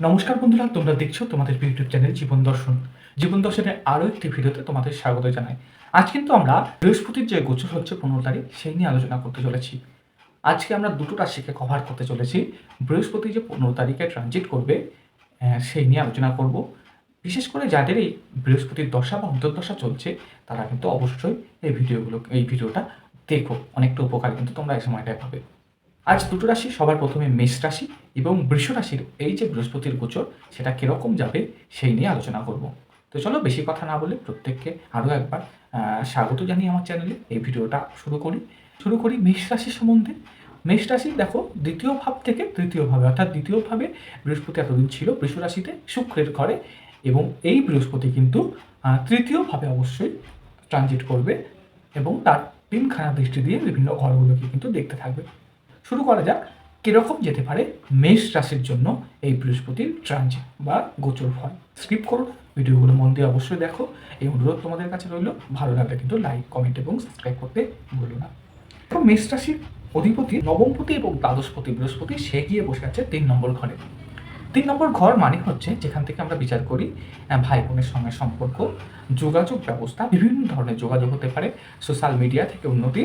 নমস্কার বন্ধুরা, তোমরা দেখছ তোমাদের ইউটিউব চ্যানেল জীবন দর্শন। জীবন দর্শনের আরও একটি ভিডিওতে তোমাদের স্বাগত জানাই। আজ কিন্তু আমরা বৃহস্পতির যে গোচর হচ্ছে পনেরো তারিখ, সেই নিয়ে আলোচনা করতে চলেছি। আজকে আমরা দুটো রাশিকে কভার করতে চলেছি। বৃহস্পতি যে পনেরো তারিখে ট্রানজিট করবে সেই নিয়ে আলোচনা করব। বিশেষ করে যাদের এই বৃহস্পতির দশা বা অন্তর্দশা চলছে, তারা কিন্তু অবশ্যই এই ভিডিওগুলো, এই ভিডিওটা দেখো। অনেকটা উপকার কিন্তু তোমরা এই সময়টায় পাবে। আজ দুটো রাশি সবার প্রথমে মেষ রাশি এবং বৃষ রাশির এই যে বৃহস্পতির গোচর সেটা কীরকম যাবে সেই নিয়ে আলোচনা করব। তো চলো বেশি কথা না বলে প্রত্যেককে আরও একবার স্বাগত জানিয়ে আমার চ্যানেলে এই ভিডিওটা শুরু করি। শুরু করি মেষ রাশি সম্বন্ধে। মেষ রাশি দেখো দ্বিতীয় ভাব থেকে তৃতীয় ভাবে অর্থাৎ দ্বিতীয় ভাবে বৃহস্পতি এতদিন ছিল বৃষ রাশিতে শুক্রের ঘরে এবং এই বৃহস্পতি কিন্তু আহ, তৃতীয় ভাবে অবশ্যই ট্রানজিট করবে এবং তার তিনখানা দৃষ্টি দিয়ে বিভিন্ন ঘরগুলোকে কিন্তু দেখতে থাকবে। শুরু করা যাক, কীরকম যেতে পারে মেষ রাশির জন্য এই বৃহস্পতির ট্রানজিট বা গোচর ফল। স্কিপ করো, ভিডিওগুলো মন দিয়ে অবশ্যই দেখো। এই অনুরোধ তোমাদের কাছে রইল, ভালো লাগলে কিন্তু লাইক কমেন্ট এবং সাবস্ক্রাইব করতে ভুলো না। এখন মেষ রাশির অধিপতি নবমপতি এবং দ্বাদশপতি বৃহস্পতি, সে গিয়ে বসে আছে তিন নম্বর ঘরে। তিন নম্বর ঘর মানে হচ্ছে যেখান থেকে আমরা বিচার করি ভাই বোনের সঙ্গে সম্পর্ক, যোগাযোগ ব্যবস্থা, বিভিন্ন ধরনের যোগাযোগ হতে পারে সোশ্যাল মিডিয়া থেকে উন্নতি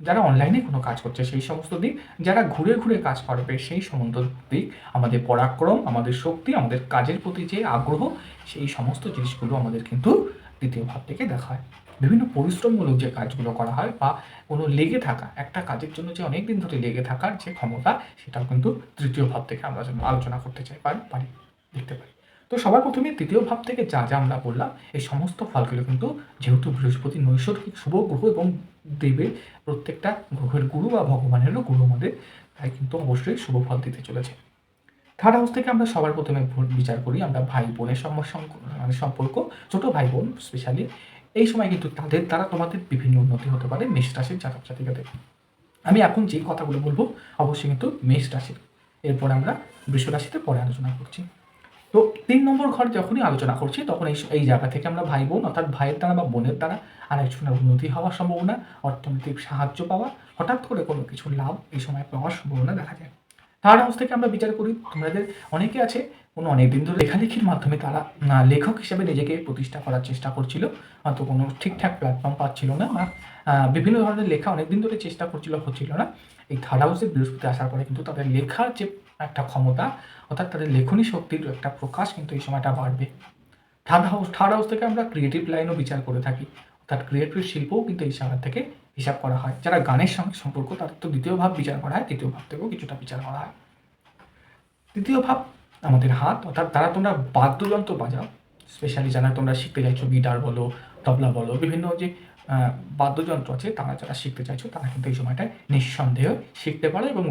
যারা অনলাইনে কোনো কাজ করছে, সেই সমস্ত দিক, যারা ঘুরে ঘুরে কাজ করবে, সেই সমস্ত দিক, আমাদের পরাক্রম, আমাদের শক্তি, আমাদের কাজের প্রতি যে আগ্রহ, সেই সমস্ত জিনিসগুলো আমাদের কিন্তু দ্বিতীয় ভাব থেকে দেখা হয়। বিভিন্ন পরিশ্রমমূলক যে কাজগুলো করা হয় বা কোনো লেগে থাকা, একটা কাজের জন্য যে অনেক দিন ধরে লেগে থাকার যে ক্ষমতা, সেটাও কিন্তু তৃতীয় ভাব থেকে আমরা আলোচনা করতে চাই পারি, দেখতে পারি। তো সবার প্রথমে তৃতীয় ভাব থেকে যা যা আমরা বললাম এই সমস্ত ফলগুলো কিন্তু যেহেতু বৃহস্পতি নৈসর্গিক শুভ গ্রহ এবং দেবের প্রত্যেকটা গ্রহের গুরু বা ভগবানেরও গুরু আমাদের, তাই কিন্তু অবশ্যই শুভ ফল দিতে চলেছে। থার্ড হাউস থেকে আমরা সবার প্রথমে বিচার করি, আমরা ভাই বোনের মানে সম্পর্ক, ছোট ভাই বোন স্পেশালি এই সময় কিন্তু তাদের দ্বারা তোমাদের বিভিন্ন উন্নতি হতে পারে মেষ রাশির জাতক জাতিকাদের। আমি এখন যেই কথাগুলো বলব, অবশ্যই কিন্তু মেষ রাশির। এরপর আমরা বৃষ রাশিতে পরে আলোচনা করছি। তো তিন নম্বর ঘর যখনই আলোচনা করছি, তখন এই এই জায়গা থেকে আমরা ভাই বোন, অর্থাৎ ভাইয়ের দ্বারা বা বোনের দ্বারা আর আরেকজনের উন্নতি হওয়ার সম্ভাবনা, অর্থনৈতিক সাহায্য পাওয়া, হঠাৎ করে কোনো কিছু লাভ এই সময় পাওয়ার সম্ভাবনা দেখা যায়। থার্ড হাউস থেকে আমরা বিচার করি তোমাদের অনেকে আছে, কোনো অনেক দিন ধরে লেখালেখির মাধ্যমে তারা লেখক হিসেবে নিজেকে প্রতিষ্ঠা করার চেষ্টা করছিল হয়তো কোনো ঠিকঠাক প্ল্যাটফর্ম পাচ্ছিল না বা বিভিন্ন ধরনের লেখা অনেক দিন ধরে চেষ্টা করছিল, হচ্ছিল না। এই থার্ড হাউসে বৃহস্পতি আসার পরে কিন্তু তাদের লেখার যে একটা ক্ষমতা, অর্থাৎ তাদের লেখনী শক্তির একটা প্রকাশ কিন্তু এই সময়টা বাড়বে। থার্ড হাউস থার্ড হাউস থেকে আমরা ক্রিয়েটিভ লাইনও বিচার করে থাকি। অর্থাৎ ক্রিয়েটিভ শিল্পও কিন্তু এই জায়গা থেকে হিসাব করা হয়। যারা গানের সঙ্গে সম্পর্ক, তাদের তো দ্বিতীয় ভাব বিচার করা হয়, তৃতীয় ভাব থেকেও কিছুটা বিচার করা হয়। তৃতীয় ভাব, আমাদের হাত, অর্থাৎ তারা তোমরা বাদ্যযন্ত্র বাজাও স্পেশালি যারা তোমরা শিখতে চাইছো গিটার বলো, তবলা বলো, বিভিন্ন যে বাদ্যযন্ত্র আছে, তারা যারা শিখতে চাইছো, তারা কিন্তু এই সময়টায় নিঃসন্দেহে শিখতে পারো এবং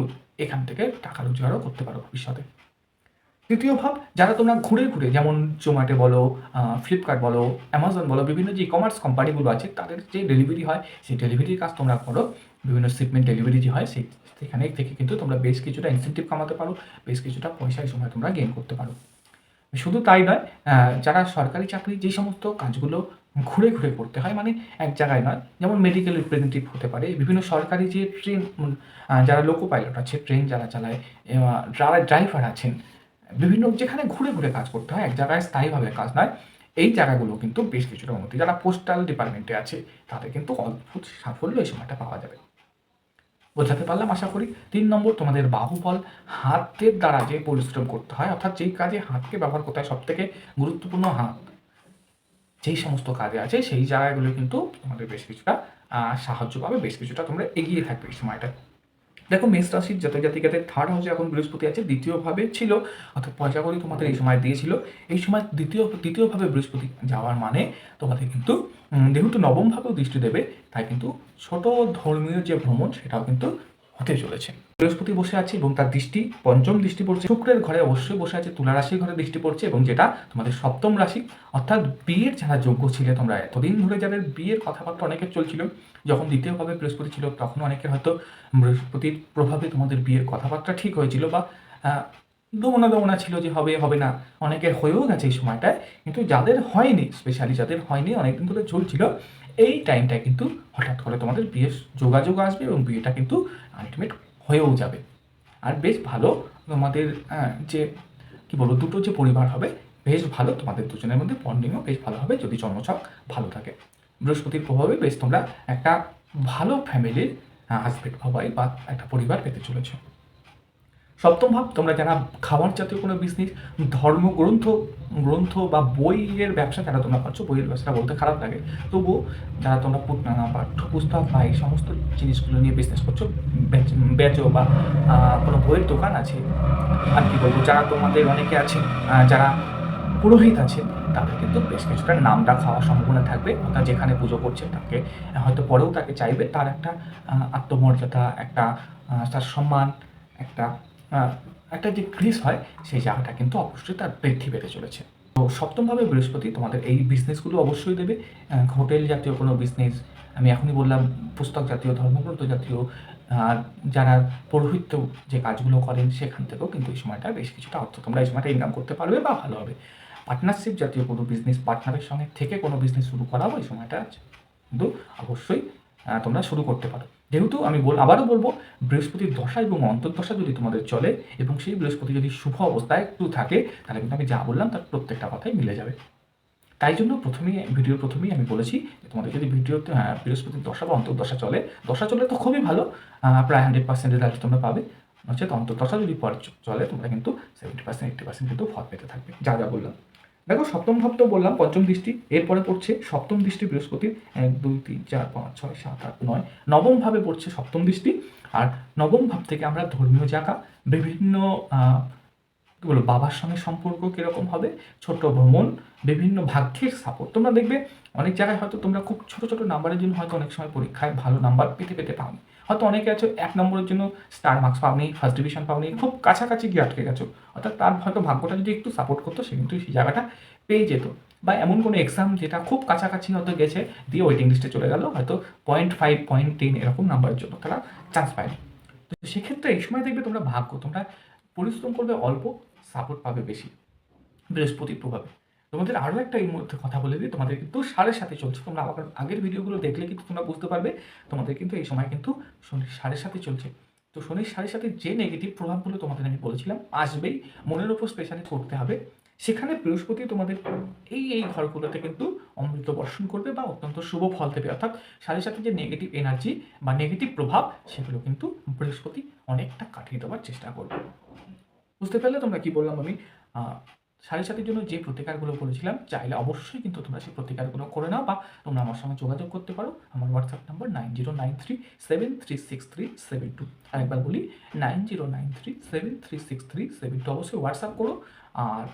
এখান থেকে টাকা রোজগারও করতে পারো ভবিষ্যতে। তৃতীয় ভাব, যারা তোমরা ঘুরে ঘুরে, যেমন জোম্যাটো বলো ফ্লিপকার্ট বলো অ্যামাজন বলো, বিভিন্ন যে কমার্স কোম্পানিগুলো আছে, তাদের যে ডেলিভারি হয়, সেই ডেলিভারির কাজ তোমরা করো। বিভিন্ন শিপমেন্ট ডেলিভারি যে হয়, সেই সেখানে থেকে কিন্তু তোমরা বেশ কিছুটা ইনসেন্টিভ কামাতে পারো, বেশ কিছুটা পয়সা এই সময় তোমরা গেইন করতে পারো। শুধু তাই নয় যারা সরকারি চাকরি যে সমস্ত কাজগুলো ঘুরে ঘুরে করতে হয়। মানে এক জায়গায় নয়, যেমন মেডিকেল রিপ্রেজেন্টেটিভ হতে পারে। বিভিন্ন সরকারি যে ট্রেন যারা লোকো পাইলট আছে ট্রেন যারা চালায় যারা ড্রাইভার আছেন, বিভিন্ন যেখানে ঘুরে ঘুরে কাজ করতে হয়, এক জায়গায় স্থায়ীভাবে কাজ নয়। এই জায়গাগুলো কিন্তু বেশ কিছুটা উন্নতি। যারা পোস্টাল ডিপার্টমেন্টে আছে, তাদের কিন্তু অদ্ভুত সাফল্য এই সময়টা পাওয়া যাবে। বোঝাতে পারলাম আশা করি? তিন নম্বর, তোমাদের বাহুবল হাতের দ্বারা যে পরিশ্রম করতে হয়, অর্থাৎ যেই কাজে হাতকে ব্যবহার করতে হয় সব থেকে গুরুত্বপূর্ণ হাত। যেই সমস্ত কাজে আছে, সেই জায়গাগুলো কিন্তু তোমাদের বেশ কিছুটা সাহায্য পাবে, বেশ কিছুটা তোমরা এগিয়ে থাকবে এই সময়টা। দেখো, মেষ রাশির জাতক জাতিকাদের থার্ড হাউসে এখন বৃহস্পতি আছে, দ্বিতীয়ভাবে ছিল, অর্থাৎ পয়সা করি তোমাদের এই সময় দিয়েছিল। এই সময় দ্বিতীয়, দ্বিতীয়ভাবে বৃহস্পতি যাওয়ার মানে তোমাদের কিন্তু যেহেতু নবমভাবেও দৃষ্টি দেবে, তাই কিন্তু ছোট ধর্মীয় যে ভ্রমণ, সেটাও কিন্তু হতে চলেছে। বৃহস্পতি বসে আছে এবং তার দৃষ্টি, পঞ্চম দৃষ্টি পড়ছে। শুক্রের ঘরে অবশ্যই বসে আছে, তুলা রাশির ঘরে দৃষ্টি পড়ছে এবং যেটা তোমাদের সপ্তম রাশি। অর্থাৎ বিয়ের যারা যোগ্য ছিলে তোমরা, এতদিন ধরে যাদের বিয়ের কথাবার্তা অনেকের চলছিল, যখন দ্বিতীয়ভাবে বৃহস্পতি ছিল, তখন অনেকের হয়তো বৃহস্পতির প্রভাবে তোমাদের বিয়ের কথাবার্তা ঠিক হয়েছিল বা দমনা দমনা ছিল যে হবে হবে না। অনেকের হয়েও গেছে এই সময়টায়, কিন্তু যাদের হয়নি স্পেশালি যাদের হয়নি, অনেকদিন ধরে চলছিল, এই টাইমটায় কিন্তু হঠাৎ করে তোমাদের বিয়ের যোগাযোগ আসবে এবং বিয়েটা কিন্তু আলটিমেট হয়েও যাবে। আর বেশ ভালো তোমাদের যে, কি বলব, দুটো যে পরিবার হবে, বেশ ভালো তোমাদের দুজনের মধ্যে বন্ডিংও বেশ ভালো হবে যদি জন্মছক ভালো থাকে। বৃহস্পতির প্রভাবে বেশ তোমরা একটা ভালো ফ্যামিলির হাজবেন্ড হবাই বা একটা পরিবার পেতে চলেছে। সপ্তম ভাব, তোমরা যারা খাবার জাতীয় কোনো বিজনেস ধর্মগ্রন্থ গ্রন্থ বা বইয়ের ব্যবসা যারা তোমরা করছ, বইয়ের ব্যবসাটা বলতে খারাপ লাগে। তবুও যারা তোমরা পুত- বা পাঠ্যপুস্তক বা এই সমস্ত জিনিসগুলো নিয়ে বিজনেস করছ, বেচ- বা কোনো বইয়ের দোকান আছে, আর কি বলব, যারা তোমাদের অনেকে আছে যারা পুরোহিত আছেন তাদের কিন্তু বেশ কিছুটা নামটা খাওয়ার সম্ভাবনা থাকবে। অর্থাৎ যেখানে পুজো করছে, তাকে, হয়তো পরেও তাকে চাইবে। তার একটা আত্মমর্যাদা, একটা তার সম্মান, একটা একটা যে ক্রিস হয়, সেই জায়গাটা কিন্তু অবশ্যই তার বৃদ্ধি পেতে চলেছে। তো সপ্তমভাবে বৃহস্পতি তোমাদের এই বিজনেসগুলো অবশ্যই দেবে। হোটেল জাতীয় কোনো বিজনেস আমি এখনই বললাম, পুস্তক জাতীয়, ধর্মগ্রন্থ জাতীয়, আর যারা পৌরোহিত্য যে কাজগুলো করেন, সেখান থেকেও কিন্তু এই সময়টা বেশ কিছুটা অর্থ তোমরা এই সময়টা ইনকাম করতে পারবে বা ভালো হবে। পার্টনারশিপ জাতীয় কোনো বিজনেস পার্টনারের সঙ্গে থেকে কোনো বিজনেস শুরু করাবো এই সময়টা কিন্তু অবশ্যই তোমরা শুরু করতে পারো। যেহেতু আমি বল আবারও বলব বৃহস্পতির দশা এবং অন্তর্দশা যদি তোমাদের চলে এবং সেই বৃহস্পতি যদি শুভ অবস্থায় একটু থাকে তাহলে কিন্তু আমি যা বললাম তার প্রত্যেকটা কথাই মিলে যাবে। তাই জন্য প্রথমেই ভিডিও প্রথমেই আমি বলেছি তোমাদের যদি ভিডিওতে আহ, বৃহস্পতির দশা বা অন্তর্দশা চলে দশা চলে তো খুবই ভালো প্রায় হান্ড্রেড পার্সেন্ট রেজাল্ট তোমরা পাবে। নচেত অন্তর্দশা যদি চলে তোমরা কিন্তু সেভেন্টি পার্সেন্ট এইট্টি পার্সেন্ট কিন্তু ফল পেতে থাকবে যা যা বললাম। দেখো, সপ্তম ভাব তো বললাম, পঞ্চম দৃষ্টি, এরপরে পড়ছে সপ্তম দৃষ্টি বৃহস্পতির এক, দুই, তিন, চার, পাঁচ, ছয়, সাত, আট, নয়, নবম ভাবে পড়ছে সপ্তম দৃষ্টি, আর নবম ভাব থেকে আমরা ধর্মীয় জায়গা, বিভিন্ন কি বলব, বাবার সঙ্গে সম্পর্ক কীরকম হবে, ছোট ভ্রমণ, বিভিন্ন ভাগ্যের সাপোর্ট তোমরা দেখবে, অনেক জায়গায় হয়তো তোমরা খুব ছোট ছোট নাম্বারের জন্য হয়তো অনেক সময় পরীক্ষায় ভালো নাম্বার পেতে পেতে পাওনি। হয়তো অনেকে আছো, এক নম্বরের জন্য স্টার মার্কস পাওনি ফার্স্ট ডিভিশন পাওনি, খুব কাছাকাছি গিয়ে আটকে গেছো। অর্থাৎ তার হয়তো ভাগ্যটা যদি একটু সাপোর্ট করতো, সে কিন্তু সেই জায়গাটা পেয়ে যেত। বা এমন কোনো এক্সাম যেটা খুব কাছাকাছি হয়তো গেছে, দিয়ে ওয়েটিং লিস্টে চলে গেল, হয়তো পয়েন্ট ফাইভ পয়েন্ট টেন এরকম নাম্বারের জন্য তারা চান্স পায়নি। তো সেক্ষেত্রে এই সময় দেখবে তোমরা ভাগ্য, তোমরা পরিশ্রম করবে অল্প সাপোর্ট পাবে বেশি। বৃহস্পতির প্রভাবে। তোমাদের আরও একটা এই মধ্যে কথা বলে দিই, তোমাদের কিন্তু সাড়ে সাথে চলছে। তোমরা আবার আগের ভিডিওগুলো দেখলে কিন্তু তোমরা বুঝতে পারবে, তোমাদের কিন্তু এই সময় কিন্তু শনির সাড়ে সাথে চলছে। তো শনির সাড়ে সাথে যে নেগেটিভ প্রভাবগুলো তোমাদের আমি বলেছিলাম, আসবেই। মনের ওপর স্পেশালি করতে হবে। সেখানে বৃহস্পতি তোমাদের এই এই ঘরগুলোতে কিন্তু অমৃত বর্ষণ করবে বা অত্যন্ত শুভ ফল দেবে। অর্থাৎ সাড়ে সাথে যে নেগেটিভ এনার্জি বা নেগেটিভ প্রভাব, সেগুলো কিন্তু বৃহস্পতি অনেকটা কাটিয়ে দেওয়ার চেষ্টা করবে। বুঝতে পারলে তোমরা কি বললাম আমি? সাড়ে সাতের জন্য যে প্রতিকারগুলো বলেছিলাম চাইলে অবশ্যই কিন্তু তোমরা সেই প্রতিকারগুলো করে নাও বা তোমরা আমার সঙ্গে যোগাযোগ করতে পারো। আমার WhatsApp number nine zero nine three seven three six three seven two. আরেকবার বলি, nine zero nine three seven three six three seven two অবশ্যই হোয়াটসঅ্যাপ করো। আর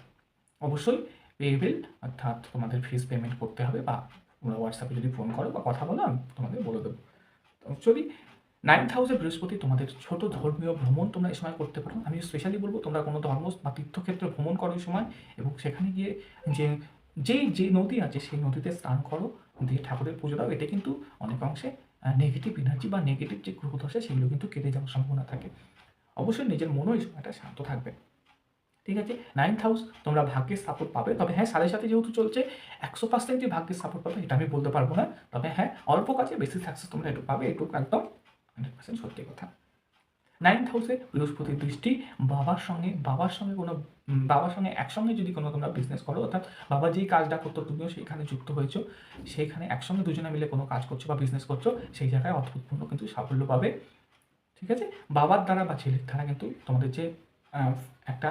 অবশ্যই পেবিল অর্থাৎ তোমাদের ফিস পেমেন্ট করতে হবে বা তোমরা হোয়াটসঅ্যাপে যদি ফোন করো বা কথা বলো, আমি তোমাদের বলে দেবো। অ্যাকচুয়ালি নাইন্থ হাউসে বৃহস্পতি তোমাদের ছোট ধর্মীয় ভ্রমণ তোমরা এই সময় করতে পারো। আমি স্পেশালি বলব, তোমরা কোনো ধর্ম বা তীর্থক্ষেত্রে ভ্রমণ করো এই সময় এবং সেখানে গিয়ে যে, যেই যে নদী আছে সেই নদীতে স্নান করো, দিয়ে ঠাকুরের পুজো দাও। এটা কিন্তু অনেক অংশে নেগেটিভ এনার্জি বা নেগেটিভ যে গ্রহ দশা, সেগুলো কিন্তু কেটে যাওয়ার সম্ভাবনা থাকে। অবশ্যই নিজের মনও এই সময়টা শান্ত থাকবে। ঠিক আছে? নাইন্থ হাউস তোমরা ভাগ্যের সাপোর্ট পাবে। তবে হ্যাঁ সাড়ে সাথে যেহেতু চলছে, একশো পার্সেন্ট যে ভাগ্যের সাপোর্ট পাবে, এটা আমি বলতে পারব না। তবে হ্যাঁ অল্প কাজে বেশি সাকসেস তোমরা একটু পাবে একটু একদম হান্ড্রেড পার্সেন্ট সত্যি কথা। নাইন্থ হাউসে বৃহস্পতির দৃষ্টি বাবার সঙ্গে বাবার সঙ্গে কোনো বাবার সঙ্গে একসঙ্গে যদি কোনো তোমরা বিজনেস করো, অর্থাৎ বাবা যেই কাজটা করতো, তুমিও সেইখানে যুক্ত হয়েছো, সেইখানে একসঙ্গে দুজনে মিলে কোনো কাজ করছ বা বিজনেস করছ, সেই জায়গায় অদ্ভুতপূর্ণ কিন্তু সাফল্য পাবে। ঠিক আছে? বাবার দ্বারা বা ছেলের দ্বারা কিন্তু তোমাদের যে একটা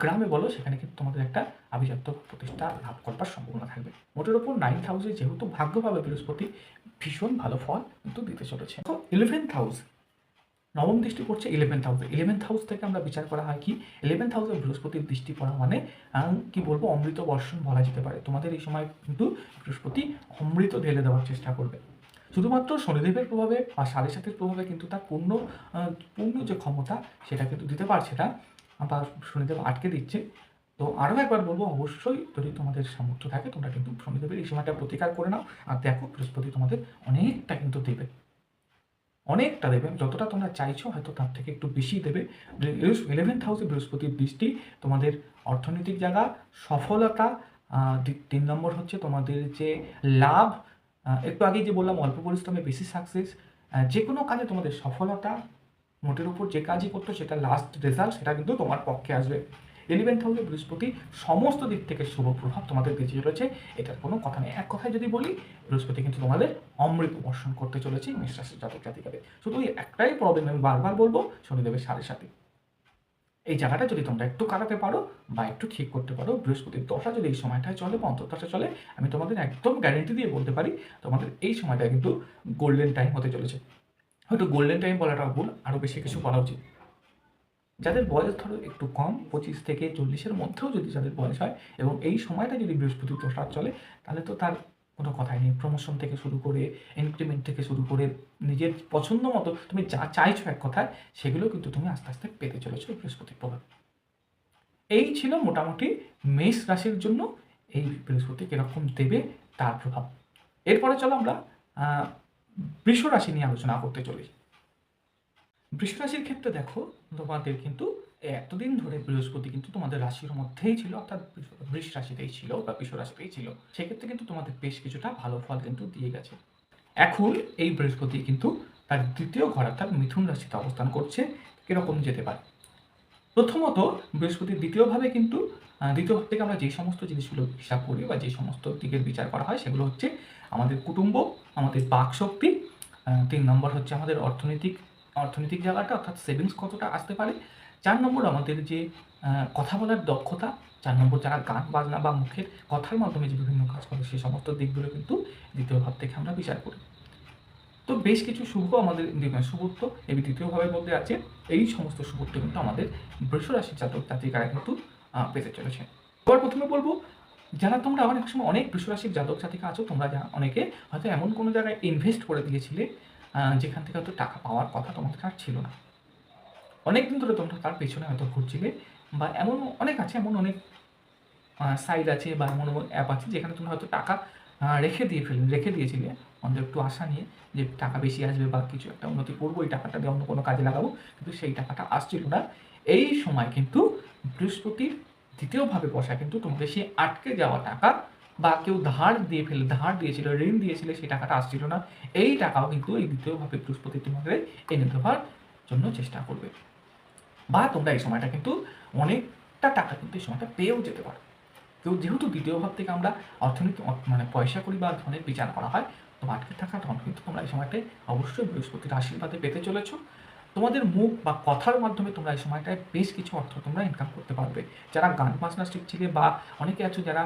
গ্রামে বলো, সেখানে কিন্তু তোমাদের একটা আভিজাত্য প্রতিষ্ঠা লাভ করবার সম্ভাবনা থাকবে। মোটের ওপর নাইন্থ হাউসে যেহেতু ভাগ্য পাবে বৃহস্পতি, ভীষণ ভালো ফল কিন্তু দিতে চলেছে। তো ইলেভেন্থ হাউস নবম দৃষ্টি পড়ছে ইলেভেন্থ হাউসে ইলেভেন্থ হাউস থেকে আমরা বিচার করা হয় কি? ইলেভেন্থ হাউসে বৃহস্পতির দৃষ্টি পড়া মানে কি বলব, অমৃত বর্ষণ বলা যেতে পারে। তোমাদের এই সময় কিন্তু বৃহস্পতি অমৃত ঢেলে দেওয়ার চেষ্টা করবে। শুধুমাত্র শনিদেবের প্রভাবে বা সাড়ে সাতের প্রভাবে কিন্তু তার পূর্ণ পূর্ণ যে ক্ষমতা, সেটা কিন্তু দিতে পারছে না। বা শনিদেব আটকে দিচ্ছে। তো আরও একবার বলব, অবশ্যই যদি তোমাদের সামর্থ্য থাকে, তোমরা কিন্তু শনিদেবের এই সময়টা প্রতিকার করে নাও। আর দেখো, বৃহস্পতি তোমাদের অনেকটা কিন্তু দেবে। অনেকটা দেবে। যতটা তোমরা চাইছো, হয়তো তার থেকে একটু বেশি দেবে। ইলেভেন্থ হাউসে বৃহস্পতির দৃষ্টি তোমাদের অর্থনৈতিক জায়গা, সফলতা তিন নম্বর হচ্ছে তোমাদের যে লাভ একটু আগে যে বললাম, অল্প পরিশ্রমে বেশি সাকসেস যে কোনো কাজে তোমাদের সফলতা নোটের উপর যে কাজই করতো সেটা লাস্ট রেজাল্ট সেটা কিন্তু তোমার পক্ষে আসবে। ইলেভেন্থ হাউসে বৃহস্পতি, সমস্ত দিক থেকে শুভ প্রভাব তোমাদের দিতে চলেছে, এটার কোনো কথা নেই। এক কথায় যদি বলি, বৃহস্পতি কিন্তু তোমাদের অমৃত বর্ষণ করতে চলেছে, মেষ জাতক জাতিকাদের। শুধু একটাই প্রবলেম আমি বারবার বলব, শনিদেবের সাড়ে সাথে এই জায়গাটা যদি তোমরা একটু কাটাতে পারো বা একটু ঠিক করতে পারো, বৃহস্পতির দশা যদি এই সময়টায় চলে বা অন্তর্দশা চলে, আমি তোমাদের একদম গ্যারেন্টি দিয়ে বলতে পারি, তোমাদের এই সময়টা কিন্তু গোল্ডেন টাইম হতে চলেছে। হয়তো গোল্ডেন টাইম বলাটা ভুল আরও বেশি কিছু বলা উচিত। যাদের বয়স ধরো একটু কম, পঁচিশ থেকে চল্লিশের মধ্যেও যদি যাদের বয়স হয় এবং এই সময়টা যদি বৃহস্পতি দশা চলে, তাহলে তো তার কোনো কথাই নেই। প্রমোশন থেকে শুরু করে ইনক্রিমেন্ট থেকে শুরু করে, নিজের পছন্দ মতো তুমি যা চাইছো এক কথায় সেগুলো কিন্তু তুমি আস্তে আস্তে পেতে চলেছো বৃহস্পতির প্রভাব এই ছিল মোটামুটি মেষ রাশির জন্য এই বৃহস্পতি কীরকম দেবে তার প্রভাব। এরপরে চলো আমরা বৃষ রাশি নিয়ে আলোচনা করতে চলি বৃষ রাশির ক্ষেত্রে দেখো, তোমাদের কিন্তু এতদিন ধরে বৃহস্পতি কিন্তু তোমাদের রাশির মধ্যেই ছিল, অর্থাৎ বৃষ- রাশিতেই ছিল বা বৃষ রাশিতেই ছিল। সেক্ষেত্রে কিন্তু তোমাদের বেশ কিছুটা ভালো ফল কিন্তু দিয়ে গেছে। এখন এই বৃহস্পতি কিন্তু তার দ্বিতীয় ঘর, অর্থাৎ মিথুন রাশিতে অবস্থান করছে কীরকম যেতে পারে। প্রথমত বৃহস্পতির দ্বিতীয়ভাবে কিন্তু দ্বিতীয় ভাব থেকে আমরা যে সমস্ত জিনিসগুলো হিসাব করি বা যে সমস্ত দিকের বিচার করা হয়, সেগুলো হচ্ছে আমাদের কুটুম্ব আমাদের বাক শক্তি তিন নম্বর হচ্ছে আমাদের অর্থনৈতিক অর্থনৈতিক জায়গাটা, অর্থাৎ সেভিংস কতটা আসতে পারে। চার নম্বর আমাদের যে কথা বলার দক্ষতা, চার নম্বর যারা গান বাজনা বা মুখের কথার মাধ্যমে যে বিভিন্ন কাজ করে সেই সমস্ত দিকগুলো কিন্তু দ্বিতীয় ভাব থেকে আমরা বিচার করি। তো বেশ কিছু শুভ আমাদের শুভত্ব এই দ্বিতীয় ভাবের মধ্যে আছে। এই সমস্ত শুভত্ব কিন্তু আমাদের বৃষ রাশির জাতক জাতিকারা কিন্তু পেতে চলেছে। এবার প্রথমে বলব যারা তোমরা অনেক সময় অনেক বৃষ রাশির জাতক জাতিকা আছো, তোমরা যা অনেকে হয়তো এমন কোনো জায়গায় ইনভেস্ট করে দিয়েছিলে যেখান থেকে হয়তো টাকা পাওয়ার কথা তোমাদের আর ছিল না। অনেক দিন ধরে তোমরা তার পেছনে হয়তো ঘুরছিলে বা এমন অনেক আছে, এমন অনেক সাইট আছে বা এমন অ্যাপ আছে যেখানে তোমরা হয়তো টাকা রেখে দিয়ে ফেলে, রেখে দিয়েছিলে। আমাদের একটু আশা নিয়ে যে টাকা বেশি আসবে বা কিছু একটা উন্নতি করব, এই টাকাটা দিয়ে অন্য কোনো কাজে লাগাবো, কিন্তু সেই টাকাটা আসছিল না। এই সময় কিন্তু বৃহস্পতির দ্বিতীয়ভাবে বসা, কিন্তু তোমাদের সেই আটকে যাওয়া টাকা বা কেউ ধার দিয়ে ফেলে, ধার দিয়েছিল, ঋণ দিয়েছিলে, সেই টাকাটা আসছিল না। এই টাকাও কিন্তু এই দ্বিতীয়ভাবে বৃহস্পতি তোমাদের এনে দেওয়ার জন্য চেষ্টা করবে। বা তোমরা এই সময়টা কিন্তু অনেকটা টাকা কিন্তু এই সময়টা পেয়েও যেতে পারো। কেউ যেহেতু দ্বিতীয় ভাব থেকে আমরা অর্থনীতি মানে পয়সা করি বা ধনের বিচার করা হয়, তো আটকে থাকা ধন কিন্তু তোমরা এই সময়টায় অবশ্যই বৃহস্পতির আশীর্বাদে পেতে চলেছো। তোমাদের মুখ বা কথার মাধ্যমে তোমরা এই সময়টায় বেশ কিছু অর্থ তোমরা ইনকাম করতে পারবে। যারা গান বাজনা শিখছিলে বা অনেকে আছো যারা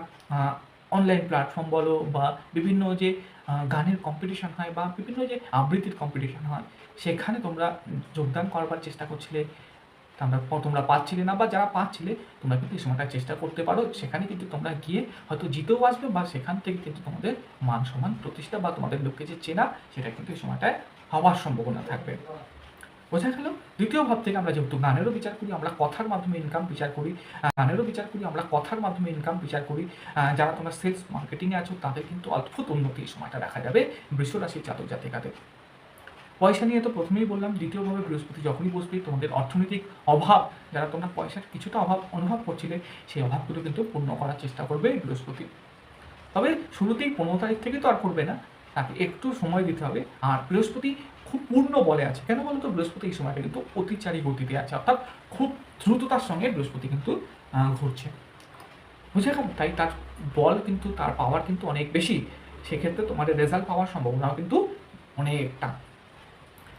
অনলাইন প্ল্যাটফর্ম বলো বা বিভিন্ন যে গানের কম্পিটিশন হয় বা বিভিন্ন যে আবৃত্তির কম্পিটিশন হয়, সেখানে তোমরা যোগদান করবার চেষ্টা করছিলে, তোমরা তোমরা পাচ্ছিলে না বা যারা পাচ্ছিলে, তোমরা কিন্তু এই সময়টা চেষ্টা করতে পারো। সেখানে কিন্তু তোমরা গিয়ে হয়তো জিতেও আসবে বা সেখান থেকে কিন্তু তোমাদের মান সম্মান প্রতিষ্ঠা বা তোমাদের লোককে যে চেনা, সেটা কিন্তু এই সময়টায় হওয়ার সম্ভাবনা থাকবে। বোঝা গেল? দ্বিতীয় ভাব থেকে আমরা যেহেতু গানেরও বিচার করি, আমরা কথার মাধ্যমে ইনকাম বিচার করি গানেরও বিচার করি, আমরা কথার মাধ্যমে ইনকাম বিচার করি যারা তোমরা সেলস মার্কেটিংয়ে আছো, তাদের কিন্তু অদ্ভুত উন্নতি এই সময়টা দেখা যাবে বৃষ রাশির জাতক জাতিকাদের পয়সা নিয়ে তো প্রথমেই বললাম দ্বিতীয়ভাবে বৃহস্পতি যখনই বসবে, তোমাদের অর্থনৈতিক অভাব, যারা তোমরা পয়সার কিছুটা অভাব অনুভব করছিলে, সেই অভাবগুলো কিন্তু পূর্ণ করার চেষ্টা করবে বৃহস্পতি। তবে শুরুতেই পনেরো তারিখ থেকে তো আর করবে না তাকে একটু সময় দিতে হবে। আর বৃহস্পতি খুব পূর্ণ বলে আছে। কেন বলতো? বৃহস্পতি এই সময়টা কিন্তু অতিচারী গতিতে আছে। অর্থাৎ খুব দ্রুততার সঙ্গে বৃহস্পতি কিন্তু ঘুরছে। বুঝে গেল? তাই তার বল কিন্তু, তার পাওয়ার কিন্তু অনেক বেশি। সেক্ষেত্রে তোমাদের রেজাল্ট পাওয়ার সম্ভাবনাও কিন্তু অনেকটা।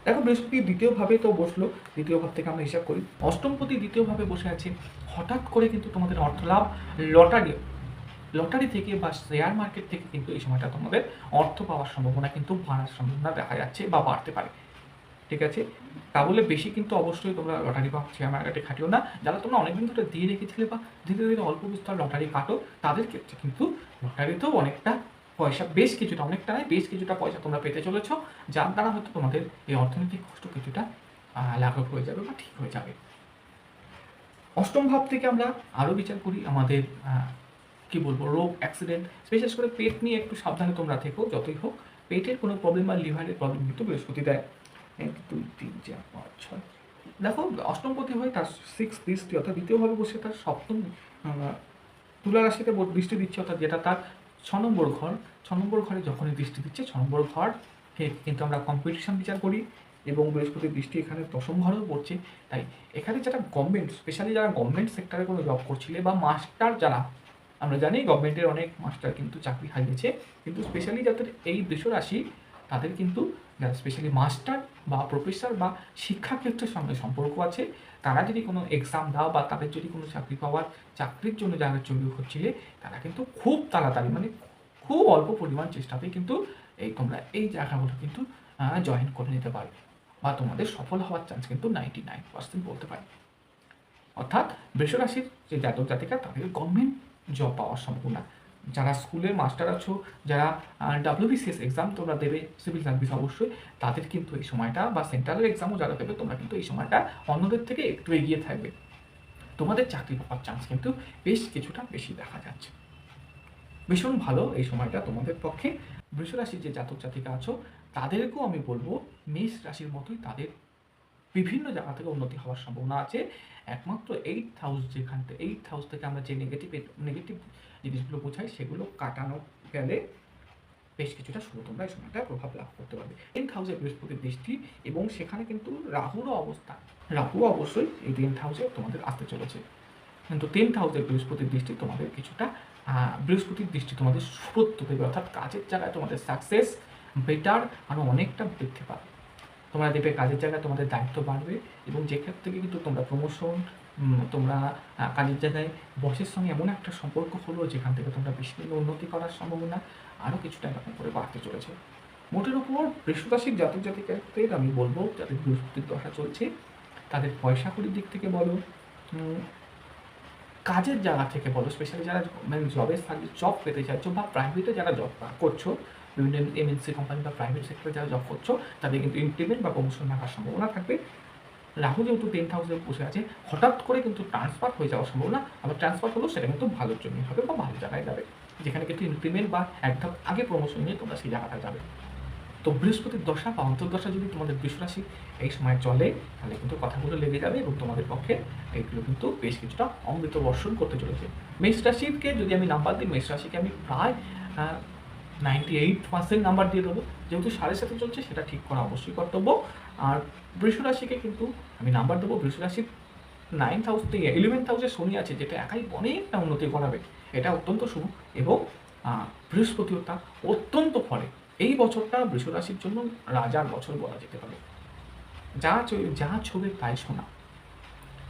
দেখো, বৃহস্পতি দ্বিতীয়ভাবে তো বসল। দ্বিতীয় ভাব থেকে আমরা হিসাব করি। অষ্টমপতি দ্বিতীয়ভাবে বসে আছে। হঠাৎ করে কিন্তু তোমাদের অর্থ লাভ লটারি লটারি থেকে বা শেয়ার মার্কেট থেকে কিন্তু এই সময়টা তোমাদের অর্থ পাওয়ার সম্ভাবনা কিন্তু বাড়ার সম্ভাবনা দেখা যাচ্ছে বা বাড়তে পারে। ঠিক আছে? তা বলে বেশি কিন্তু অবশ্যই তোমরা লটারি বা শেয়ার মার্কেটে খাটিও না। যারা তোমরা অনেকদিন ধরে দিয়ে রেখেছিলে বা ধীরে ধীরে অল্প বিস্তর লটারি কাটো, তাদের ক্ষেত্রে কিন্তু লটারিতেও অনেকটা পয়সা, বেশ কিছুটা, অনেকটা নয়, বেশ কিছুটা পয়সা তোমরা পেতে চলেছো, যার দ্বারা হয়তো তোমাদের এই অর্থনৈতিক কষ্ট কিছুটা লাঘব হয়ে যাবে বা ঠিক হয়ে যাবে। অষ্টম ভাব থেকে আমরা আরও বিচার করি আমাদের কি বলব, রোগ অ্যাক্সিডেন্ট বিশেষ করে পেট নিয়ে একটু সাবধানে তোমরা থেকো, যতই হোক। পেটের কোনো প্রবলেম বা লিভারের প্রবলেম কিন্তু বৃহস্পতি দেয়। এক, দুই, তিন, চার, পাঁচ, ছয়। দেখো, অষ্টমপতি হয়ে তার সিক্স দৃষ্টি অর্থাৎ দ্বিতীয়ভাবে বসে তার সপ্তম তুলা রাশিতে দৃষ্টি দিচ্ছে অর্থাৎ যেটা তার ছ নম্বর ঘর। ছ নম্বর ঘরে যখনই দৃষ্টি দিচ্ছে, ছ নম্বর ঘর কিন্তু আমরা কম্পিটিশন বিচার করি এবং বৃহস্পতির দৃষ্টি এখানে দশম ঘরেও পড়ছে। তাই এখানে যারা গভর্নমেন্ট স্পেশালি যারা গভর্নমেন্ট সেক্টরে কোনো জব করছিলে বা মাস্টার যারা আমরা জানি গভর্নমেন্টের অনেক মাস্টার কিন্তু চাকরি হারিয়েছে, কিন্তু স্পেশালি যাদের এই বৃষ রাশি তাদের কিন্তু স্পেশালি মাস্টার বা প্রফেসর বা শিক্ষাক্ষেত্রের সঙ্গে সম্পর্ক আছে। তারা যদি কোনো এক্সাম দাও বা তাদের যদি কোনো চাকরি পাওয়ার, চাকরির জন্য যারা চুরি হচ্ছিলে, তারা কিন্তু খুব তাড়াতাড়ি মানে খুব অল্প পরিমাণ চেষ্টাতেই কিন্তু এই তোমরা এই জায়গাগুলো কিন্তু জয়েন করে নিতে পারবে। বা তোমাদের সফল হওয়ার চান্স কিন্তু নাইনটি নাইন পার্সেন্ট বলতে পারি। অর্থাৎ বৃষরাশির যে জাতক জাতিকা, তাদের গভর্নমেন্ট জব পাওয়ার সম্ভাবনা যারা স্কুলের মাস্টার আছো, যারা ডাব্লিউবিসিএস এক্সাম তোমরা দেবে সিভিল সার্ভিস অবশ্যই, তাদের কিন্তু এই সময়টা বা সেন্ট্রালের এক্সামও যারা দেবে, তোমরা কিন্তু এই সময়টা অন্যদের থেকে একটু এগিয়ে থাকবে। তোমাদের চাকরি পাওয়ার চান্স কিন্তু বেশ কিছুটা বেশি দেখা যাচ্ছে। ভীষণ ভালো এই সময়টা তোমাদের পক্ষে। বৃষ রাশির যে জাতক জাতিকা আছো, তাদেরকেও আমি বলব, মেষ রাশির মতোই তাদের বিভিন্ন জায়গা থেকে উন্নতি হওয়ার সম্ভাবনা আছে। একমাত্র এইট হাউস যেখান থেকে এইট হাউস থেকে আমরা যে নেগেটিভ নেগেটিভ জিনিসগুলো বোঝাই, সেগুলো কাটানো গেলে বেশ কিছুটা শুরু তোমরা এই সময়টা প্রভাব লাভ করতে পারবে। টেন্থ হাউসে বৃহস্পতির দৃষ্টি এবং সেখানে কিন্তু রাহুরও অবস্থা। রাহু অবশ্যই এই টেন্থ হাউসে তোমাদের আসতে চলেছে। কিন্তু টেন্থ হাউসে বৃহস্পতির দৃষ্টি তোমাদের কিছুটা বৃহস্পতির দৃষ্টি তোমাদের সুরত্ব দেবে। অর্থাৎ কাজের জায়গায় তোমাদের সাকসেস বেটার আরও অনেকটা বৃদ্ধি পাবে। তোমরা দেখবে কাজের জায়গায় তোমাদের দায়িত্ব বাড়বে এবং যেখান থেকে কিন্তু তোমরা প্রমোশন তোমরা কাজের জায়গায় বসের সঙ্গে এমন একটা সম্পর্ক হলো যেখান থেকে তোমরা বেশি উন্নতি করার সম্ভাবনা আরও কিছুটা এরকম করে বাড়তে চলেছে। মোটের উপর বৃহস্পতির জাতক জাতিকাদের আমি বলব, যাদের বৃহস্পতির দশা চলছে, তাদের পয়সা কড়ির দিক থেকে বলো কাজের জায়গা থেকে বলো স্পেশালি যারা মানে সার্ভিস জব পেতে চাইছো বা প্রাইভেটে যারা জব করছ বিভিন্ন এমএনসি কোম্পানি বা প্রাইভেট সেক্টরে যারা জব করছ, তাদের কিন্তু ইনক্রিমেন্ট বা প্রমোশন থাকার সম্ভাবনা থাকবে। রাহু যেহেতু টেন থাউজেন্ড বসে আছে, হঠাৎ করে কিন্তু ট্রান্সফার হয়ে যাওয়ার সম্ভাবনা, আবার ট্রান্সফার হলেও সেটা কিন্তু ভালোর জন্য হবে বা ভালো জায়গায় যাবে। যেখানে কিন্তু ইনক্রিমেন্ট বা একদম আগে প্রমোশন নিয়ে তোমরা সেই জায়গাটা যাবে। তো বৃহস্পতির দশা বা অন্তর্দশা যদি তোমাদের বৃষরাশি এই সময় চলে, তাহলে কিন্তু কথাগুলো লেগে যাবে এবং তোমাদের পক্ষে এইগুলো কিন্তু বেশ কিছুটা অমৃত বর্ষণ করতে চলেছে। মেষ রাশিকে যদি আমি নাম্বার দিই, মেষ রাশিকে আমি প্রায় নাইনটি এইট পার্সেন্ট নাম্বার দিয়ে দেবো। যেহেতু সাড়ে সাথে চলছে, সেটা ঠিক করা অবশ্যই কর্তব্য। আর বৃষ রাশিকে কিন্তু আমি নাম্বার দেবো। বৃষ রাশির নাইন্থ হাউস থেকে ইলেভেন্থ হাউসে শনি আছে, যেটা একাই অনেকটা উন্নতি করাবে এটা অত্যন্ত শুভ এবং বৃহস্পতিও তা অত্যন্ত ফলে। এই বছরটা বৃষ রাশির জন্য রাজার বছর বলা যেতে পারে। যা যা ছবি তাই শোনা।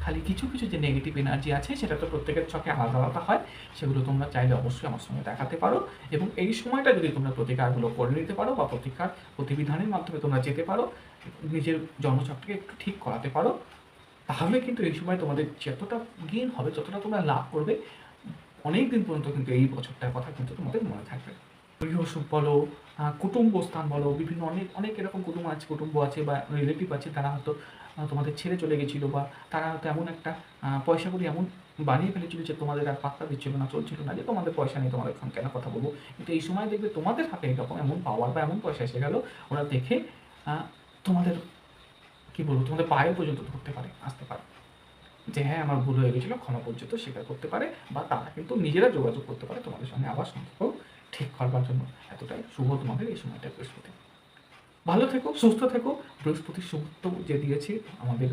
খালি কিছু কিছু যে নেগেটিভ এনার্জি আছে, সেটা তো প্রত্যেকের চোখে আলাদা আলাদা হয়, সেগুলো তোমরা চাইলে অবশ্যই আমার সঙ্গে দেখাতে পারো এবং এই সময়টা যদি তোমরা প্রতিকারগুলো করে নিতে পারো বা প্রতিকার প্রতিবিধানের মাধ্যমে তোমরা যেতে পারো, নিজের জন্মচক্রকে একটু ঠিক করাতে পারো, তাহলে কিন্তু এই সময় তোমাদের যতটা গেন হবে, যতটা তোমরা লাভ করবে অনেক দিন পর্যন্ত কিন্তু এই বছরটার কথা কিন্তু তোমাদের মনে থাকবে। গৃহসুখ বলো কুটুম্ব স্থান বলো, বিভিন্ন অনেক অনেক এরকম কুটুম্ব আছে কুটুম্ব আছে বা রিলেটিভ আছে, তারা হয়তো তোমাদের ছেড়ে চলে গেছিল বা তারা হয়তো এমন একটা পয়সা করি এমন বানিয়ে ফেলেছিল যে তোমাদের আর পাত্তা দিচ্ছিল না, চলছিল না যে তোমাদের পয়সা নেই, তোমাদের এখন কেন কথা বলব? কিন্তু এই সময় দেখবে তোমাদের হাতে এরকম এমন পাওয়ার বা এমন পয়সা এসে গেল, ওরা দেখে তোমাদের, কি বলব, তোমাদের পায়ে পর্যন্ত ধরতে পারে, আসতে পারে। যে হ্যাঁ আমার ভুল হয়ে গেছিল, ক্ষমা পর্যন্ত স্বীকার করতে পারে বা তারা কিন্তু নিজেরা যোগাযোগ করতে পারে তোমাদের সঙ্গে আবার সম্পর্ক ঠিক করবার জন্য। এতটাই শুভ তোমাদের এই সময়টা বৃহস্পতি। ভালো থেকো, সুস্থ থেকো। বৃহস্পতির শুভত্ব যে দিয়েছে আমাদের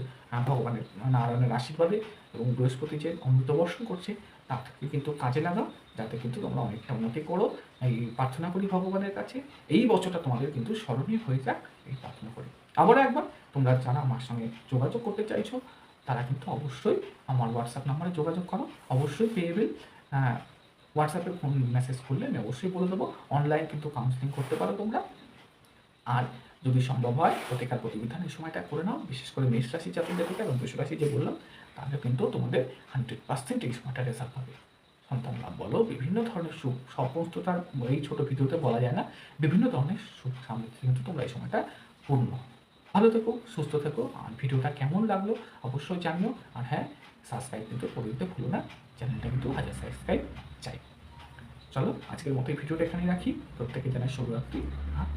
ভগবানের, নারায়ণের আশীর্বাদে এবং বৃহস্পতি যে অমৃত বর্ষণ করছে তাকে কিন্তু কাজে লাগাও, যাতে কিন্তু তোমরা অনেকটা উন্নতি করো। এই প্রার্থনা করি ভগবানের কাছে, এই বছরটা তোমাদের কিন্তু স্মরণীয় হয়ে যাক, এই প্রার্থনা করি। আবারও একবার, তোমরা যারা আমার সঙ্গে যোগাযোগ করতে চাইছো, তারা কিন্তু অবশ্যই আমার হোয়াটসঅ্যাপ নাম্বারে যোগাযোগ করো। অবশ্যই পেয়েবেল হোয়াটসঅ্যাপে ফোন মেসেজ করলে আমি অবশ্যই বলে দেবো। অনলাইন কিন্তু কাউন্সিলিং করতে পারো তোমরা। আর যদি সম্ভব হয়, প্রতিকার প্রতিবিধান এই সময়টা করে নাও, বিশেষ করে মেষ রাশি জাতক জাতিকা এবং বৃষ রাশি যে বললাম, তাহলে কিন্তু তোমাদের হান্ড্রেড পার্সেন্ট এই সময়টা রেজাল্ট পাবে সন্তান লাভ বলো, বিভিন্ন ধরনের সুখ, সমস্ত তার এই ছোটো ভিডিওতে বলা যায় না, বিভিন্ন ধরনের সুখ সামৃদ্ধি কিন্তু তোমরা এই সময়টা পূর্ণ ভালো থেকো, সুস্থ থেকো, আর ভিডিওটা কেমন লাগল অবশ্যই জানিও, আর হ্যাঁ সাবস্ক্রাইব কিন্তু করে ভুলো না, চ্যানেলটা কিন্তু হাজার সাবস্ক্রাইব চাই। চলো, আজকের মতো এই ভিডিওটা এখানেই রাখি প্রত্যেকে জানাই শুভরাত্রি, আর